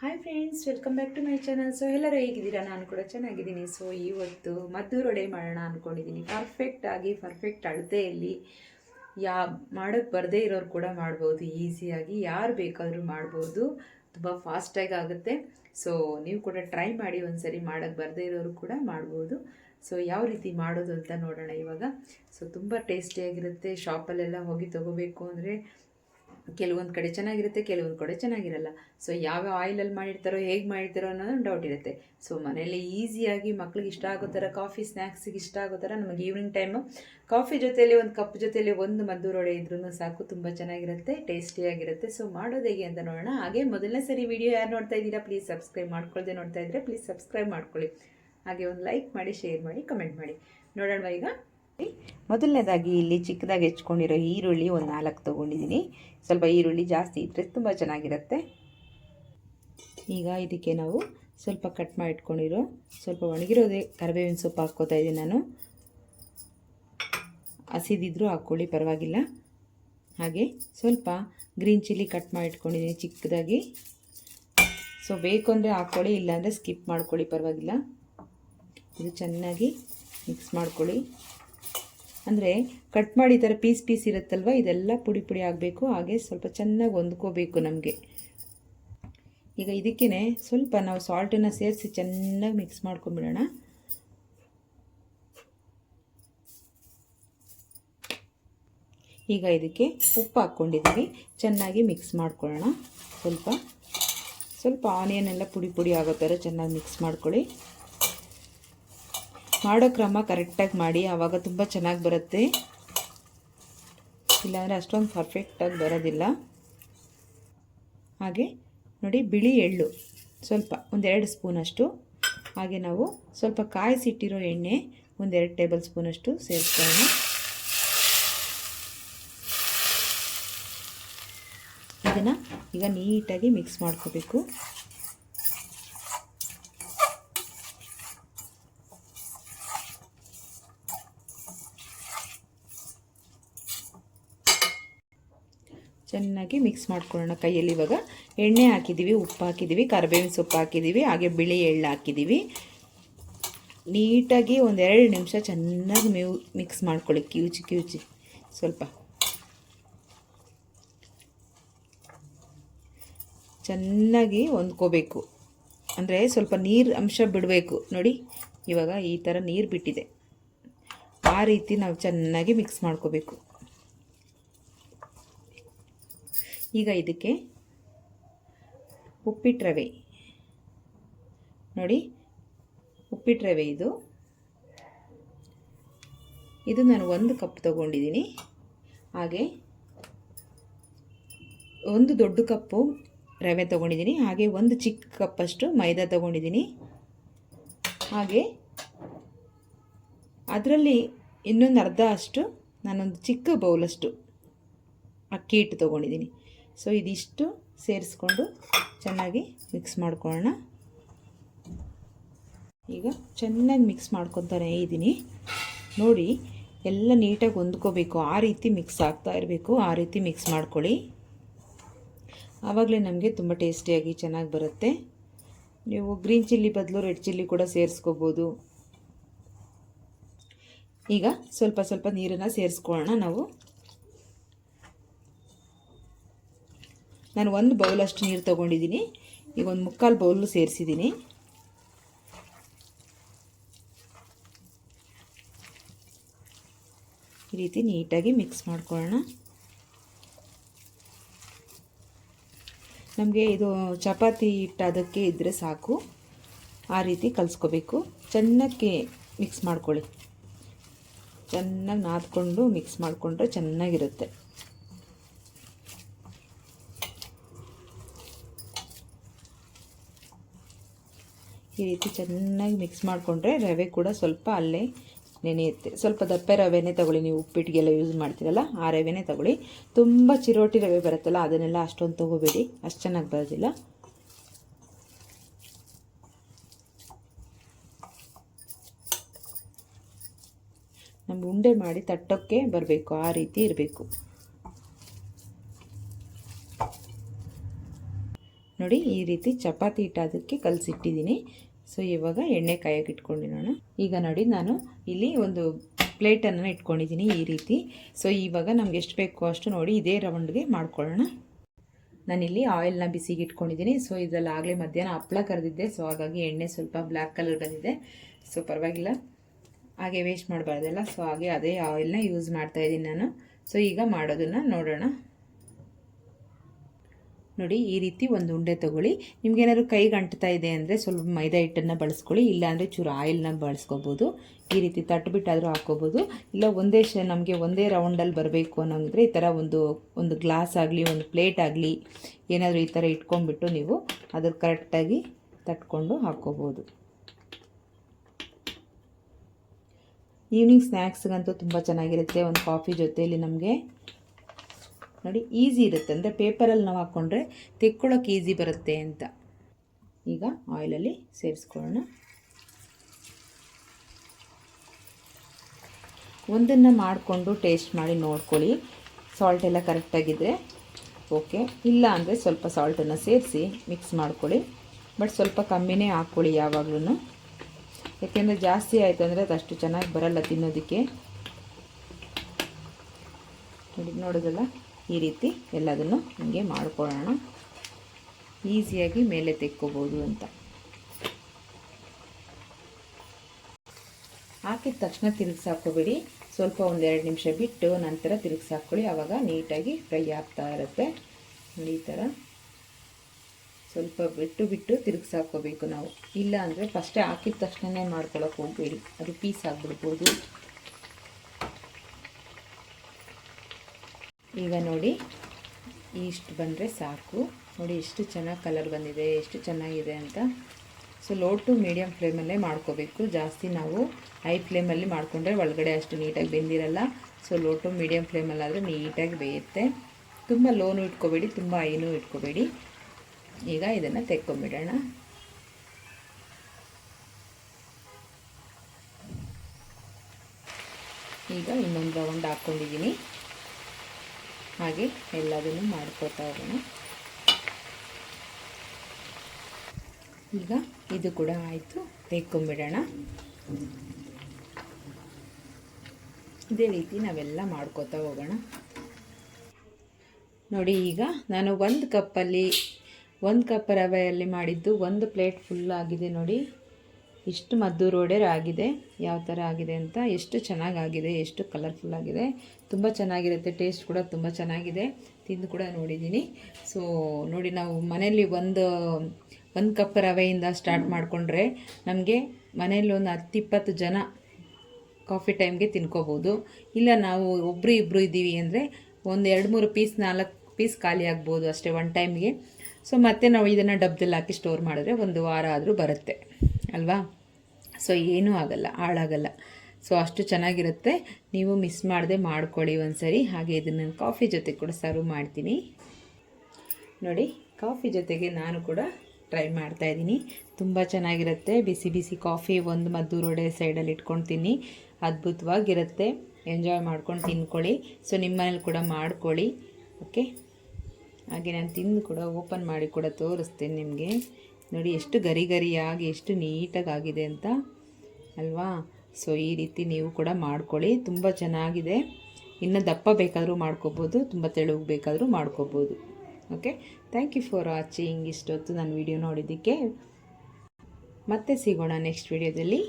Hi friends welcome back to my channel so ಎಲ್ಲರೂ ಹೇಗಿದ್ದೀರಾ? ನಾನು ಕೂಡ ಚೆನ್ನಾಗಿದ್ದೀನಿ. ಸೊ ಇವತ್ತು ಮದ್ದೂರೊಡೆ ಮಾಡೋಣ ಅಂದ್ಕೊಂಡಿದ್ದೀನಿ ಪರ್ಫೆಕ್ಟ್ ಆಗಿ ಪರ್ಫೆಕ್ಟ್ ಅಳತೆಯಲ್ಲಿ ಯಾ ಮಾಡೋಕ್ಕೆ ಬರದೇ ಇರೋರು ಕೂಡ ಮಾಡ್ಬೋದು. ಈಸಿಯಾಗಿ ಯಾರು ಬೇಕಾದರೂ ಮಾಡ್ಬೋದು. ತುಂಬ ಫಾಸ್ಟಾಗಿ ಆಗುತ್ತೆ. ಸೊ ನೀವು ಕೂಡ ಟ್ರೈ ಮಾಡಿ ಒಂದ್ಸರಿ ಮಾಡೋಕ್ಕೆ ಬರದೇ ಇರೋರು ಕೂಡ ಮಾಡ್ಬೋದು. ಸೊ ಯಾವ ರೀತಿ ಮಾಡೋದು ಅಂತ ನೋಡೋಣ ಇವಾಗ. ಸೊ ತುಂಬ ಟೇಸ್ಟಿಯಾಗಿರುತ್ತೆ ಶಾಪಲ್ಲೆಲ್ಲ ಹೋಗಿ ತೊಗೋಬೇಕು ಅಂದರೆ ಕೆಲವೊಂದು ಕಡೆ ಚೆನ್ನಾಗಿರುತ್ತೆ, ಕೆಲವೊಂದು ಕಡೆ ಚೆನ್ನಾಗಿರಲ್ಲ. ಸೊ ಯಾವ ಆಯಿಲಲ್ಲಿ ಮಾಡಿರ್ತಾರೋ, ಹೇಗೆ ಮಾಡಿರ್ತಾರೋ ಅನ್ನೋದು ಡೌಟ್ ಇರುತ್ತೆ. ಸೊ ಮನೆಯಲ್ಲಿ ಈಸಿಯಾಗಿ ಮಕ್ಳಿಗೆ ಇಷ್ಟ ಆಗೋ ಥರ ಕಾಫಿ ಸ್ನ್ಯಾಕ್ಸಿಗೆ ಇಷ್ಟ ಆಗೋ ಥರ ನಮಗೆ ಈವ್ನಿಂಗ್ ಟೈಮು ಕಾಫಿ ಜೊತೆಯಲ್ಲಿ ಒಂದು ಕಪ್ ಜೊತೆಯಲ್ಲಿ ಒಂದು ಮದ್ದೂರೊಡೆ ಇದ್ರೂ ಸಾಕು, ತುಂಬ ಚೆನ್ನಾಗಿರುತ್ತೆ ಟೇಸ್ಟಿಯಾಗಿರುತ್ತೆ ಸೊ ಮಾಡೋದು ಹೇಗೆ ಅಂತ ನೋಡೋಣ. ಹಾಗೆ ಮೊದಲನೇ ಸರಿ ವಿಡಿಯೋ ಯಾರು ನೋಡ್ತಾ ಇದ್ದೀರಾ ಪ್ಲೀಸ್ ಸಬ್ಸ್ಕ್ರೈಬ್ ಮಾಡ್ಕೊಳ್ದೆ ನೋಡ್ತಾ ಇದ್ದರೆ ಪ್ಲೀಸ್ ಸಬ್ಸ್ಕ್ರೈಬ್ ಮಾಡ್ಕೊಳ್ಳಿ. ಹಾಗೆ ಒಂದು ಲೈಕ್ ಮಾಡಿ ಶೇರ್ ಮಾಡಿ ಕಮೆಂಟ್ ಮಾಡಿ. ನೋಡೋಣ ಈಗ. ಮೊದಲನೇದಾಗಿ ಇಲ್ಲಿ ಚಿಕ್ಕದಾಗಿ ಹೆಚ್ಕೊಂಡಿರೋ ಈರುಳ್ಳಿ ಒಂದು ನಾಲ್ಕು ತೊಗೊಂಡಿದ್ದೀನಿ. ಸ್ವಲ್ಪ ಈರುಳ್ಳಿ ಜಾಸ್ತಿ ಇದ್ದರೆ ತುಂಬ ಚೆನ್ನಾಗಿರುತ್ತೆ. ಈಗ ಇದಕ್ಕೆ ನಾವು ಸ್ವಲ್ಪ ಕಟ್ ಮಾಡಿ ಇಟ್ಕೊಂಡಿರೋ ಸ್ವಲ್ಪ ಒಣಗಿರೋದೇ ಕರಿಬೇವಿನ ಸೊಪ್ಪು ಹಾಕ್ಕೋತಾ ಇದ್ದೀನಿ ನಾನು. ಹಸಿದಿದ್ರೂ ಹಾಕ್ಕೊಳ್ಳಿ, ಪರವಾಗಿಲ್ಲ. ಹಾಗೆ ಸ್ವಲ್ಪ ಗ್ರೀನ್ ಚಿಲ್ಲಿ ಕಟ್ ಮಾಡಿ ಇಟ್ಕೊಂಡಿದ್ದೀನಿ ಚಿಕ್ಕದಾಗಿ. ಸೊ, ಬೇಕು ಅಂದರೆ ಹಾಕ್ಕೊಳ್ಳಿ, ಇಲ್ಲಾಂದರೆ ಸ್ಕಿಪ್ ಮಾಡ್ಕೊಳ್ಳಿ, ಪರವಾಗಿಲ್ಲ. ಇದು ಚೆನ್ನಾಗಿ ಮಿಕ್ಸ್ ಮಾಡ್ಕೊಳ್ಳಿ. ಅಂದರೆ ಕಟ್ ಮಾಡಿ ಥರ ಪೀಸ್ ಪೀಸ್ ಇರುತ್ತಲ್ವ, ಇದೆಲ್ಲ ಪುಡಿ ಪುಡಿ ಆಗಬೇಕು, ಹಾಗೆ ಸ್ವಲ್ಪ ಚೆನ್ನಾಗಿ ಹೊಂದ್ಕೋಬೇಕು ನಮಗೆ. ಈಗ ಇದಕ್ಕೇ ಸ್ವಲ್ಪ ನಾವು ಸಾಲ್ಟನ್ನು ಸೇರಿಸಿ ಚೆನ್ನಾಗಿ ಮಿಕ್ಸ್ ಮಾಡ್ಕೊಂಬಿಡೋಣ ಈಗ ಇದಕ್ಕೆ ಉಪ್ಪು ಹಾಕ್ಕೊಂಡಿದ್ದೀವಿ, ಚೆನ್ನಾಗಿ ಮಿಕ್ಸ್ ಮಾಡ್ಕೊಳ್ಳೋಣ. ಸ್ವಲ್ಪ ಸ್ವಲ್ಪ ಆನಿಯನ್ ಎಲ್ಲ ಪುಡಿ ಪುಡಿ ಆಗೋ ಥರ ಚೆನ್ನಾಗಿ ಮಿಕ್ಸ್ ಮಾಡ್ಕೊಳ್ಳಿ. ಮಾಡೋ ಕ್ರಮ ಕರೆಕ್ಟಾಗಿ ಮಾಡಿ, ಆವಾಗ ತುಂಬ ಚೆನ್ನಾಗಿ ಬರುತ್ತೆ. ಇಲ್ಲಾಂದರೆ ಅಷ್ಟೊಂದು ಪರ್ಫೆಕ್ಟಾಗಿ ಬರೋದಿಲ್ಲ. ಹಾಗೆ ನೋಡಿ ಬಿಳಿ ಎಳ್ಳು, ಸ್ವಲ್ಪ ಒಂದೆರಡು ಸ್ಪೂನಷ್ಟು ಹಾಗೆ ನಾವು ಸ್ವಲ್ಪ ಕಾಯಿಸಿಟ್ಟಿರೋ ಎಣ್ಣೆ ಒಂದೆರಡು ಟೇಬಲ್ ಸ್ಪೂನಷ್ಟು ಸೇರಿಸ್ಕೊಳ್ಳೋಣ. ಇದನ್ನು ಈಗ ನೀಟಾಗಿ ಮಿಕ್ಸ್ ಮಾಡ್ಕೋಬೇಕು. ಚೆನ್ನಾಗಿ ಮಿಕ್ಸ್ ಮಾಡ್ಕೊಳ್ಳೋಣ ಕೈಯಲ್ಲಿ. ಇವಾಗ ಎಣ್ಣೆ ಹಾಕಿದ್ದೀವಿ ಉಪ್ಪು ಹಾಕಿದ್ದೀವಿ ಕರಿಬೇವಿನ ಸೊಪ್ಪು ಹಾಕಿದ್ದೀವಿ ಹಾಗೆ ಬಿಳಿ ಎಳ್ಳು ಹಾಕಿದ್ದೀವಿ ನೀಟಾಗಿ ಒಂದೆರಡು ನಿಮಿಷ ಚೆನ್ನಾಗಿ ಮ್ಯೂ ಮಿಕ್ಸ್ ಮಾಡ್ಕೊಳ್ಳಿ ಕಿವುಚಿ ಕಿವುಚಿ. ಸ್ವಲ್ಪ. ಚೆನ್ನಾಗಿ ಹೊಂದ್ಕೋಬೇಕು. ಅಂದರೆ ಸ್ವಲ್ಪ ನೀರು ಅಂಶ ಬಿಡಬೇಕು. ನೋಡಿ, ಇವಾಗ ಈ ಥರ ನೀರು ಬಿಟ್ಟಿದೆ. ಆ ರೀತಿ ನಾವು ಚೆನ್ನಾಗಿ ಮಿಕ್ಸ್ ಮಾಡ್ಕೋಬೇಕು. ಈಗ ಇದಕ್ಕೆ ಉಪ್ಪಿಟ್ಟು ರವೆ. ನೋಡಿ, ಉಪ್ಪಿಟ್ಟು ರವೆ ಇದು. ಇದು ನಾನು ಒಂದು ಕಪ್ ತಗೊಂಡಿದ್ದೀನಿ. ಹಾಗೆ ಒಂದು ದೊಡ್ಡ ಕಪ್ಪು ರವೆ ತೊಗೊಂಡಿದ್ದೀನಿ. ಹಾಗೆ ಒಂದು ಚಿಕ್ಕ ಕಪ್ಪಷ್ಟು ಮೈದಾ ತೊಗೊಂಡಿದ್ದೀನಿ. ಹಾಗೆ ಅದರಲ್ಲಿ ಇನ್ನೊಂದು ಅರ್ಧ ಅಷ್ಟು ನಾನೊಂದು ಚಿಕ್ಕ ಬೌಲಷ್ಟು ಅಕ್ಕಿ ಹಿಟ್ಟು ತೊಗೊಂಡಿದ್ದೀನಿ. ಸೊ ಇದಿಷ್ಟು ಸೇರಿಸ್ಕೊಂಡು ಚೆನ್ನಾಗಿ ಮಿಕ್ಸ್ ಮಾಡ್ಕೊಳ್ಳೋಣ. ಈಗ ಚೆನ್ನಾಗಿ ಮಿಕ್ಸ್ ಮಾಡ್ಕೊತಾನೆ ಇದ್ದೀನಿ ನೋಡಿ, ಎಲ್ಲ ನೀಟಾಗಿ ಹೊಂದ್ಕೋಬೇಕು. ಆ ರೀತಿ ಮಿಕ್ಸ್ ಆಗ್ತಾ ಇರಬೇಕು. ಆ ರೀತಿ ಮಿಕ್ಸ್ ಮಾಡ್ಕೊಳ್ಳಿ. ಆವಾಗಲೇ ನಮಗೆ ತುಂಬ ಟೇಸ್ಟಿಯಾಗಿ ಚೆನ್ನಾಗಿ ಬರುತ್ತೆ. ನೀವು ಗ್ರೀನ್ ಚಿಲ್ಲಿ ಬದಲು ರೆಡ್ ಚಿಲ್ಲಿ ಕೂಡ ಸೇರಿಸ್ಕೋಬೋದು. ಈಗ ಸ್ವಲ್ಪ ಸ್ವಲ್ಪ ನೀರನ್ನು ಸೇರಿಸ್ಕೊಳ್ಳೋಣ ನಾವು. ನಾನು ಒಂದು ಬೌಲಷ್ಟು ನೀರು ತೊಗೊಂಡಿದ್ದೀನಿ. ಈಗ ಒಂದು ಮುಕ್ಕಾಲು ಬೌಲು ಸೇರಿಸಿದ್ದೀನಿ. ಈ ರೀತಿ ನೀಟಾಗಿ ಮಿಕ್ಸ್ ಮಾಡ್ಕೊಳ್ಳೋಣ. ನಮಗೆ ಇದು ಚಪಾತಿ ಹಿಟ್ಟು ಅದಕ್ಕೆ ಇದ್ದರೆ ಸಾಕು. ಆ ರೀತಿ ಕಲಿಸ್ಕೋಬೇಕು. ಚೆನ್ನಾಗಿ ಮಿಕ್ಸ್ ಮಾಡ್ಕೊಳ್ಳಿ. ಚೆನ್ನಾಗಿ ನಾದ್ಕೊಂಡು ಮಿಕ್ಸ್ ಮಾಡಿಕೊಂಡ್ರೆ ಚೆನ್ನಾಗಿರುತ್ತೆ. ಈ ರೀತಿ ಚೆನ್ನಾಗಿ ಮಿಕ್ಸ್ ಮಾಡಿಕೊಂಡ್ರೆ ರವೆ ಕೂಡ ಸ್ವಲ್ಪ ಅಲ್ಲೇ ನೆನೆಯುತ್ತೆ ಸ್ವಲ್ಪ ದಪ್ಪೆ ರವೆನೇ ತಗೊಳ್ಳಿ, ನೀವು ಉಪ್ಪಿಟ್ಟಿಗೆಲ್ಲ ಯೂಸ್ ಮಾಡ್ತೀರಲ್ಲ, ಆ ರವೆನೇ ತಗೊಳ್ಳಿ. ತುಂಬ ಚಿರೋಟಿ ರವೆ ಬರುತ್ತಲ್ಲ, ಅದನ್ನೆಲ್ಲ ಅಷ್ಟೊಂದು ತೊಗೋಬೇಡಿ. ಅಷ್ಟು ಚೆನ್ನಾಗಿ ಬರೋದಿಲ್ಲ. ನಮ್ಮ ಉಂಡೆ ಮಾಡಿ ತಟ್ಟೋಕ್ಕೆ ಬರಬೇಕು, ಆ ರೀತಿ ಇರಬೇಕು. ನೋಡಿ ಈ ರೀತಿ ಚಪಾತಿ ಹಿಟ್ಟು ಅದಕ್ಕೆ ಕಲಸಿಟ್ಟಿದ್ದೀನಿ. ಸೊ ಇವಾಗ ಎಣ್ಣೆ ಕಾಯಕ್ಕೆ ಇಟ್ಕೊಂಡಿರೋಣ ಈಗ ನೋಡಿ ನಾನು ಇಲ್ಲಿ ಒಂದು ಪ್ಲೇಟನ್ನು ಇಟ್ಕೊಂಡಿದ್ದೀನಿ ಈ ರೀತಿ. ಸೊ ಇವಾಗ ನಮ್ಗೆ ಎಷ್ಟು ಬೇಕೋ ಅಷ್ಟು ನೋಡಿ ಇದೇ ರೌಂಡ್ಗೆ ಮಾಡ್ಕೊಳ್ಳೋಣ. ನಾನಿಲ್ಲಿ ಆಯಿಲ್ನ ಬಿಸಿಗೆ ಇಟ್ಕೊಂಡಿದ್ದೀನಿ. ಸೊ ಇದರಲ್ಲಿ ಆಗಲೇ ಮಧ್ಯಾಹ್ನ ಹಪ್ಪಳ ಕರೆದಿದ್ದೆ. ಸೊ ಹಾಗಾಗಿ ಎಣ್ಣೆ ಸ್ವಲ್ಪ ಬ್ಲ್ಯಾಕ್ ಕಲರ್ ಬಂದಿದೆ. ಸೊ ಪರವಾಗಿಲ್ಲ. ಹಾಗೆ ವೇಸ್ಟ್ ಮಾಡಬಾರ್ದಲ್ಲ ಸೊ ಹಾಗೆ ಅದೇ ಆಯಿಲ್ನ ಯೂಸ್ ಮಾಡ್ತಾ ಇದ್ದೀನಿ ನಾನು. ಸೊ ಈಗ ಮಾಡೋದನ್ನು ನೋಡೋಣ. ನೋಡಿ, ಈ ರೀತಿ ಒಂದು ಉಂಡೆ ತಗೊಳ್ಳಿ. ನಿಮ್ಗೇನಾದ್ರು ಕೈಗೆ ಅಂಟ್ತಾ ಇದೆ ಅಂದರೆ ಸ್ವಲ್ಪ ಮೈದಾ ಹಿಟ್ಟನ್ನು ಬಳಸ್ಕೊಳ್ಳಿ, ಇಲ್ಲಾಂದರೆ ಚೂರು ಆಯಿಲ್ನ ಬಳಸ್ಕೋಬೋದು. ಈ ರೀತಿ ತಟ್ಬಿಟ್ಟಾದರೂ ಹಾಕ್ಕೋಬೋದು. ಇಲ್ಲ, ಒಂದೇ ಶ, ನಮಗೆ ಒಂದೇ ರೌಂಡಲ್ಲಿ ಬರಬೇಕು ಅನ್ನೋಂಗಿದ್ರೆ ಈ ಥರ ಒಂದು ಒಂದು ಗ್ಲಾಸ್ ಆಗಲಿ, ಒಂದು ಪ್ಲೇಟ್ ಆಗಲಿ, ಏನಾದರೂ ಈ ಥರ ಇಟ್ಕೊಂಡ್ಬಿಟ್ಟು ನೀವು ಅದ್ರ ಕರೆಕ್ಟಾಗಿ ತಟ್ಕೊಂಡು ಹಾಕ್ಕೋಬೋದು. ಈವ್ನಿಂಗ್ ಸ್ನ್ಯಾಕ್ಸ್ಗಂತೂ ತುಂಬ ಚೆನ್ನಾಗಿರುತ್ತೆ. ಒಂದು ಕಾಫಿ ಜೊತೆಯಲ್ಲಿ ನಮಗೆ ನೋಡಿ ಈಸಿ ಇರುತ್ತೆ. ಅಂದರೆ ಪೇಪರಲ್ಲಿ ನಾವು ಹಾಕ್ಕೊಂಡ್ರೆ ತೆಕ್ಕೊಳ್ಳೋಕೆ ಈಸಿ ಬರುತ್ತೆ ಅಂತ. ಈಗ ಆಯಿಲಲ್ಲಿ ಸೇರಿಸ್ಕೊಳ್ಳೋಣ. ಒಂದನ್ನು ಮಾಡಿಕೊಂಡು ಟೇಸ್ಟ್ ಮಾಡಿ ನೋಡ್ಕೊಳ್ಳಿ. ಸಾಲ್ಟ್ ಎಲ್ಲ ಕರೆಕ್ಟಾಗಿದ್ದರೆ ಓಕೆ ಇಲ್ಲ ಅಂದರೆ ಸ್ವಲ್ಪ ಸಾಲ್ಟನ್ನು ಸೇರಿಸಿ ಮಿಕ್ಸ್ ಮಾಡ್ಕೊಳ್ಳಿ. ಬಟ್ ಸ್ವಲ್ಪ ಕಮ್ಮಿನೇ ಹಾಕ್ಕೊಳ್ಳಿ ಯಾವಾಗಲೂ ಯಾಕೆಂದರೆ ಜಾಸ್ತಿ ಆಯಿತು ಅಂದರೆ ಅದಷ್ಟು ಚೆನ್ನಾಗಿ ಬರಲ್ಲ ತಿನ್ನೋದಕ್ಕೆ. ನೋಡಿ ನೋಡೋದಲ್ಲ ಈ ರೀತಿ ಎಲ್ಲದನ್ನು ಹಿಂಗೆ ಮಾಡ್ಕೊಳ್ಳೋಣ. ಈಸಿಯಾಗಿ ಮೇಲೆ ತೆಕ್ಕೋಬೋದು ಅಂತ. ಹಾಕಿದ ತಕ್ಷಣ ತಿರುಗಿಸಾಕೋಬೇಡಿ ಸ್ವಲ್ಪ ಒಂದೆರಡು ನಿಮಿಷ ಬಿಟ್ಟು ನಂತರ ತಿರುಗಿಸಾಕೊಳ್ಳಿ ಆವಾಗ ನೀಟಾಗಿ ಫ್ರೈ ಆಗ್ತಾ ಇರುತ್ತೆ. ಈ ಥರ ಸ್ವಲ್ಪ ಬಿಟ್ಟು ಬಿಟ್ಟು ತಿರುಗಿಸಾಕೋಬೇಕು ನಾವು. ಇಲ್ಲ ಅಂದರೆ ಫಸ್ಟೇ ಹಾಕಿದ ತಕ್ಷಣವೇ ಮಾಡ್ಕೊಳಕ್ಕೆ ಹೋಗಬೇಡಿ. ಅದು ಪೀಸ್ ಆಗಿಬಿಡ್ಬೋದು. ಈಗ ನೋಡಿ, ಇಷ್ಟು ಬಂದರೆ ಸಾಕು. ನೋಡಿ ಎಷ್ಟು ಚೆನ್ನಾಗಿ ಕಲರ್ ಬಂದಿದೆ, ಎಷ್ಟು ಚೆನ್ನಾಗಿದೆ ಅಂತ. ಸೊ ಲೋ ಟು ಮೀಡಿಯಮ್ ಫ್ಲೇಮಲ್ಲೇ ಮಾಡ್ಕೋಬೇಕು. ಜಾಸ್ತಿ ನಾವು ಹೈ ಫ್ಲೇಮಲ್ಲಿ ಮಾಡಿಕೊಂಡ್ರೆ ಒಳಗಡೆ ಅಷ್ಟು ನೀಟಾಗಿ ಬೆಂದಿರಲ್ಲ. ಸೊ ಲೋ ಟು ಮೀಡಿಯಮ್ ಫ್ಲೇಮಲ್ಲಾದರೆ ನೀಟಾಗಿ ಬೇಯುತ್ತೆ. ತುಂಬ ಲೋನು ಇಟ್ಕೋಬೇಡಿ, ತುಂಬ ಹೈನೂ ಇಟ್ಕೋಬೇಡಿ. ಈಗ ಇದನ್ನು ತೆಕ್ಕೊಂಬಿಡೋಣ. ಈಗ ಇನ್ನೊಂದು ರೌಂಡ್ ಹಾಕ್ಕೊಂಡಿದ್ದೀನಿ. ಹಾಗೆ ಎಲ್ಲದನ್ನು ಮಾಡ್ಕೋತಾ ಹೋಗೋಣ ಈಗ ಇದು ಕೂಡ ಆಯಿತು. ತೆಕ್ಕೊಂಬಿಡೋಣ ಇದೇ ರೀತಿ ನಾವೆಲ್ಲ ಮಾಡ್ಕೋತಾ ಹೋಗೋಣ. ನೋಡಿ, ಈಗ ನಾನು ಒಂದು ಕಪ್ಪಲ್ಲಿ, ಒಂದು ಕಪ್ ರವೆಯಲ್ಲಿ ಮಾಡಿದ್ದು ಒಂದು ಪ್ಲೇಟ್ ಫುಲ್ ಆಗಿದೆ ನೋಡಿ. ಇಷ್ಟು ಮದ್ದೂರು ವಡೆ ಆಗಿದೆ ಯಾವ ಥರ ಆಗಿದೆ ಅಂತ ಎಷ್ಟು ಚೆನ್ನಾಗಾಗಿದೆ, ಎಷ್ಟು ಕಲರ್ಫುಲ್ ಆಗಿದೆ. ತುಂಬ ಚೆನ್ನಾಗಿರುತ್ತೆ ಟೇಸ್ಟ್ ಕೂಡ ತುಂಬ ಚೆನ್ನಾಗಿದೆ. ತಿಂದು ಕೂಡ ನೋಡಿದ್ದೀನಿ. ಸೊ ನೋಡಿ ನಾವು ಮನೆಯಲ್ಲಿ ಒಂದು ಒಂದು ಕಪ್ ರವೆಯಿಂದ ಸ್ಟಾರ್ಟ್ ಮಾಡಿಕೊಂಡ್ರೆ ನಮಗೆ ಮನೆಯಲ್ಲಿ ಒಂದು ಹತ್ತಿಪ್ಪತ್ತು ಜನ ಕಾಫಿ ಟೈಮ್ಗೆ ತಿನ್ಕೋಬೋದು. ಇಲ್ಲ ನಾವು ಒಬ್ಬರು ಇಬ್ಬರು ಇದ್ದೀವಿ ಅಂದರೆ ಒಂದು ಎರಡು ಮೂರು ಪೀಸ್ ನಾಲ್ಕು ಪೀಸ್ ಖಾಲಿ ಆಗ್ಬೋದು ಅಷ್ಟೇ ಒನ್ ಟೈಮ್ಗೆ ಸೊ ಮತ್ತೆ ನಾವು ಇದನ್ನು ಡಬ್ದಲ್ಲಿ ಹಾಕಿ ಸ್ಟೋರ್ ಮಾಡಿದ್ರೆ ಒಂದು ವಾರ ಆದರೂ ಬರುತ್ತೆ. ಅಲ್ವಾ? ಸೊ ಏನೂ ಆಗಲ್ಲ, ಹಾಳಾಗಲ್ಲ. ಸೊ ಅಷ್ಟು ಚೆನ್ನಾಗಿರುತ್ತೆ. ನೀವು ಮಿಸ್ ಮಾಡದೆ ಮಾಡ್ಕೊಳ್ಳಿ ಒಂದು ಸರಿ ಹಾಗೆ ಇದನ್ನು ನಾನು ಕಾಫಿ ಜೊತೆ ಕೂಡ ಸರ್ವ್ ಮಾಡ್ತೀನಿ. ನೋಡಿ ಕಾಫಿ ಜೊತೆಗೆ ನಾನು ಕೂಡ ಟ್ರೈ ಮಾಡ್ತಾ ಇದ್ದೀನಿ. ತುಂಬ ಚೆನ್ನಾಗಿರುತ್ತೆ. ಬಿಸಿ ಬಿಸಿ ಕಾಫಿ ಒಂದು ಮದ್ದು ರೋಡೆ ಸೈಡಲ್ಲಿ ಇಟ್ಕೊಳ್ತೀನಿ. ಅದ್ಭುತವಾಗಿರುತ್ತೆ. ಎಂಜಾಯ್ ಮಾಡ್ಕೊಂಡು ತಿನ್ಕೊಳ್ಳಿ. ಸೊ ನಿಮ್ಮ ಮನೇಲಿ ಕೂಡ ಮಾಡ್ಕೊಳ್ಳಿ. ಓಕೆ ಹಾಗೆ ನಾನು ತಿಂದು ಕೂಡ ಓಪನ್ ಮಾಡಿ ಕೂಡ ತೋರಿಸ್ತೀನಿ ನಿಮಗೆ. ನೋಡಿ, ಎಷ್ಟು ಗರಿ ಗರಿಯಾಗಿ ಎಷ್ಟು ನೀಟಾಗಿ ಆಗಿದೆ ಅಂತ ಅಲ್ವಾ? ಸೊ ಈ ರೀತಿ ನೀವು ಕೂಡ ಮಾಡ್ಕೊಳ್ಳಿ. ತುಂಬ ಚೆನ್ನಾಗಿದೆ. ಇನ್ನು ದಪ್ಪ ಬೇಕಾದರೂ ಮಾಡ್ಕೋಬೋದು, ತುಂಬ ತೆಳುಗೆ ಬೇಕಾದರೂ ಮಾಡ್ಕೋಬೋದು. Okay thank you for watching ಇಷ್ಟೊತ್ತು ನಾನು ವಿಡಿಯೋ ನೋಡಿದ್ದಕ್ಕೆ ಮತ್ತೆ ಸಿಗೋಣ ನೆಕ್ಸ್ಟ್ ವಿಡಿಯೋದಲ್ಲಿ